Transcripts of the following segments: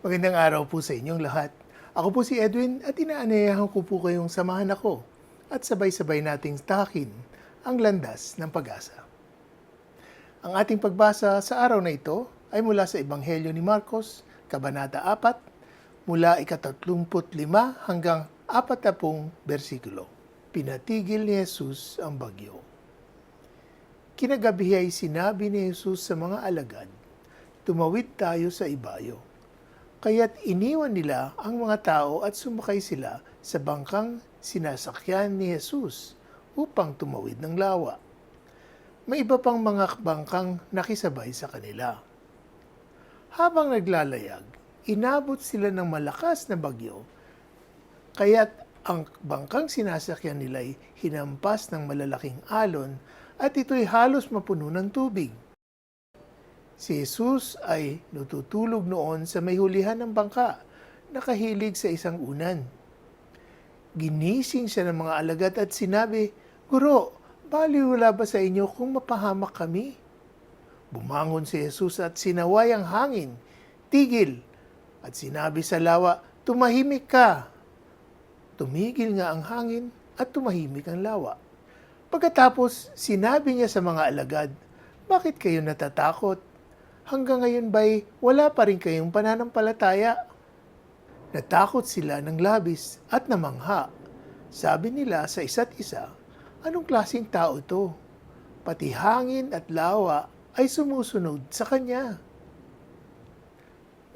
Magandang araw po sa inyong lahat. Ako po si Edwin at inaanayahan ko po kayong samahan ako at sabay-sabay nating takin ang landas ng pag-asa. Ang ating pagbasa sa araw na ito ay mula sa Ebanghelyo ni Marcos, Kabanata 4, mula ikatatlumput-lima hanggang apatapong bersikulo. Pinatigil ni Jesus ang bagyo. Kinagabi ay sinabi ni Jesus sa mga alagad, tumawid tayo sa ibayo. Kaya't iniwan nila ang mga tao at sumakay sila sa bangkang sinasakyan ni Jesus upang tumawid ng lawa. May iba pang mga bangkang nakisabay sa kanila. Habang naglalayag, inabot sila ng malakas na bagyo, kaya't ang bangkang sinasakyan nila ay hinampas ng malalaking alon at ito'y halos mapuno ng tubig. Si Jesus ay natutulog noon sa may hulihan ng bangka, nakahilig sa isang unan. Ginising siya ng mga alagad at sinabi, Guro, baliwala ba sa inyo kung mapahamak kami? Bumangon si Jesus at sinaway ang hangin, tigil, at sinabi sa lawa, Tumahimik ka! Tumigil nga ang hangin at tumahimik ang lawa. Pagkatapos, sinabi niya sa mga alagad, Bakit kayo natatakot? Hanggang ngayon ba'y wala pa rin kayong pananampalataya? Natakot sila ng labis at namangha. Sabi nila sa isa't isa, anong klaseng tao ito? Pati hangin at lawa ay sumusunod sa kanya.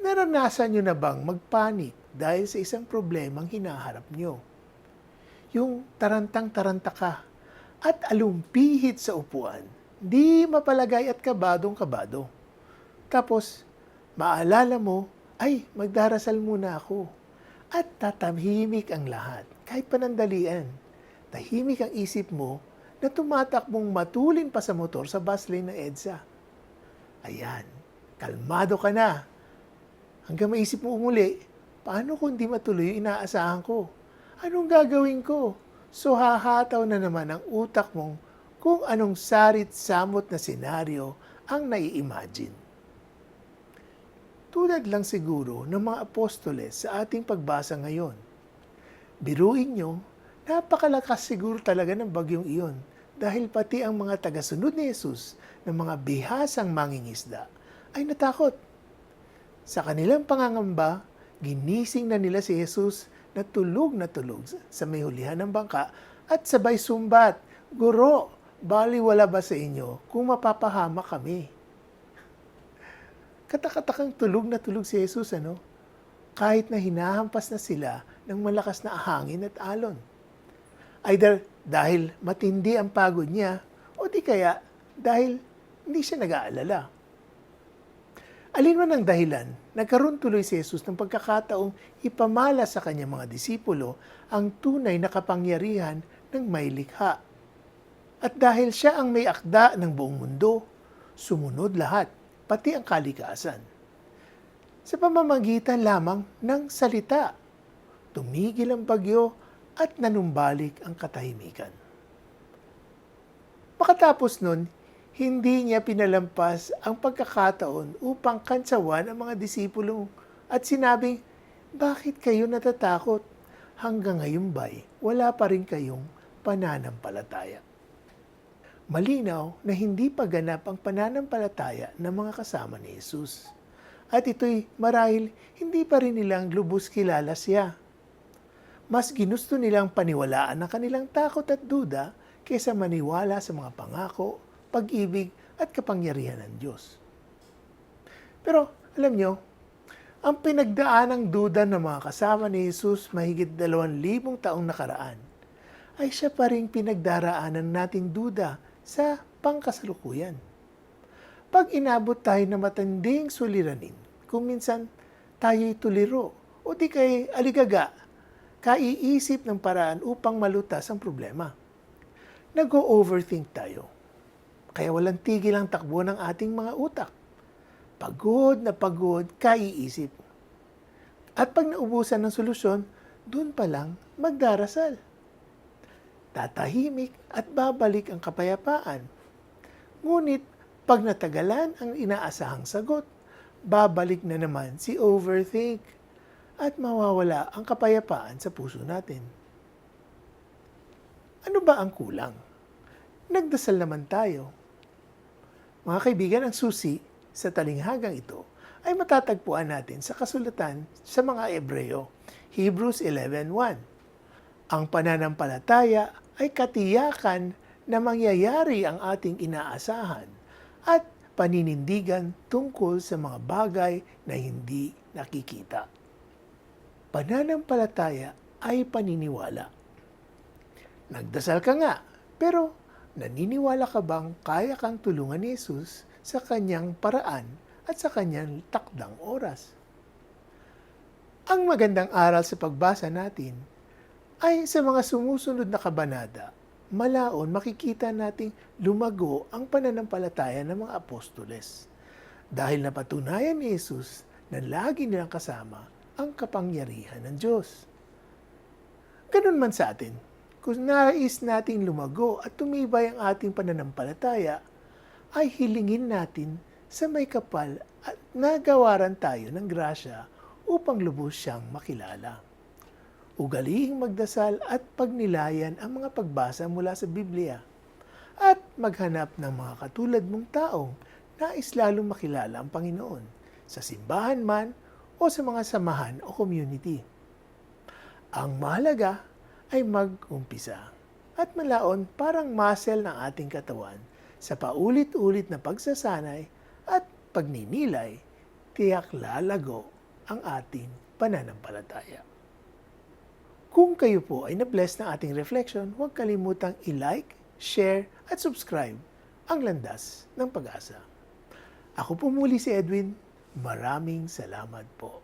Naranasan nyo na bang magpanik dahil sa isang problemang hinaharap nyo? Yung tarantang-taranta ka at alumpihit sa upuan, di mapalagay at kabadong-kabado. Tapos, maalala mo, ay, magdarasal muna ako. At tatamhimik ang lahat, kahit panandalian. Tahimik ang isip mo na tumatakbong matulin pa sa motor sa bus lane ng EDSA. Ayan, kalmado ka na. Hanggang maisip mo umuli, paano kung di matuloy yung inaasahan ko? Anong gagawin ko? So hahataw na naman ang utak mong kung anong sarit-samot na senaryo ang nai-imagine. Tulad lang siguro ng mga apostoles sa ating pagbasa ngayon. Biruin nyo, napakalakas siguro talaga ng bagyong iyon dahil pati ang mga tagasunod ni Jesus ng mga bihasang mangingisda ay natakot. Sa kanilang pangangamba, ginising na nila si Jesus na tulog na tulog sa may hulihan ng bangka at sabay sumbat, Guro, bali wala ba sa inyo kung mapapahama kami? Katakatakang tulog na tulog si Jesus, ano? Kahit na hinahampas na sila ng malakas na hangin at alon. Either dahil matindi ang pagod niya, o di kaya dahil hindi siya nag-aalala. Alin man ang dahilan, nagkaroon tuloy si Jesus ng pagkakataong ipamala sa kanyang mga disipulo ang tunay na kapangyarihan ng may likha. At dahil siya ang may akda ng buong mundo, sumunod lahat, pati ang kalikasan. Sa pamamagitan lamang ng salita, tumigil ang bagyo at nanumbalik ang katahimikan. Pakatapos nun, hindi niya pinalampas ang pagkakataon upang kansawan ang mga disipulo at sinabing, Bakit kayo natatakot? Hanggang ngayon ba'y wala pa rin kayong pananampalataya? Malinaw na hindi pa ganap ang pananampalataya ng mga kasama ni Jesus. At ito'y marahil hindi pa rin nilang lubos kilala siya. Mas ginusto nilang paniwalaan ang kanilang takot at duda kaysa maniwala sa mga pangako, pag-ibig at kapangyarihan ng Diyos. Pero alam nyo, ang pinagdaan ng duda ng mga kasama ni Jesus mahigit dalawang libong taong nakaraan ay siya pa rin pinagdaraanan nating duda sa pangkasalukuyan. Pag inabot tayo na matanding suliranin, kung minsan tayo'y tuliro o di kay aligaga, kaiisip ng paraan upang malutas ang problema. Nag-overthink tayo. Kaya walang tigil ang takbo ng ating mga utak. Pagod na pagod, kaiisip. At pag naubusan ng solusyon, doon pa lang magdarasal tatahimik at babalik ang kapayapaan. Ngunit pag natagalan ang inaasahang sagot, babalik na naman si overthink at mawawala ang kapayapaan sa puso natin. Ano ba ang kulang? Nagdasal naman tayo. Mga kaibigan, ang susi sa talinghagang ito ay matatagpuan natin sa kasulatan sa mga Ebreo, Hebrews 11.1. Ang pananampalataya ay katiyakan na mangyayari ang ating inaasahan at paninindigan tungkol sa mga bagay na hindi nakikita. Pananampalataya ay paniniwala. Nagdasal ka nga, pero naniniwala ka bang kaya kang tulungan ni Jesus sa kanyang paraan at sa kanyang takdang oras? Ang magandang aral sa pagbasa natin ay sa mga sumusunod na kabanata, malaon makikita nating lumago ang pananampalataya ng mga apostoles. Dahil napatunayan ni Jesus na lagi nilang kasama ang kapangyarihan ng Diyos. Ganun man sa atin, kung nais nating lumago at tumibay ang ating pananampalataya, ay hilingin natin sa may kapal at nagawaran tayo ng grasya upang lubos siyang makilala. Ugalihing magdasal at pagnilayan ang mga pagbasa mula sa Biblia at maghanap ng mga katulad mong taong nais lalong makilala ang Panginoon sa simbahan man o sa mga samahan o community. Ang mahalaga ay mag-umpisa at malaon parang muscle ng ating katawan sa paulit-ulit na pagsasanay at pagninilay, tiyak lalago ang ating pananampalataya. Kung kayo po ay na-bless ng ating reflection, huwag kalimutang i-like, share at subscribe ang landas ng pag-asa. Ako po muli si Edwin. Maraming salamat po.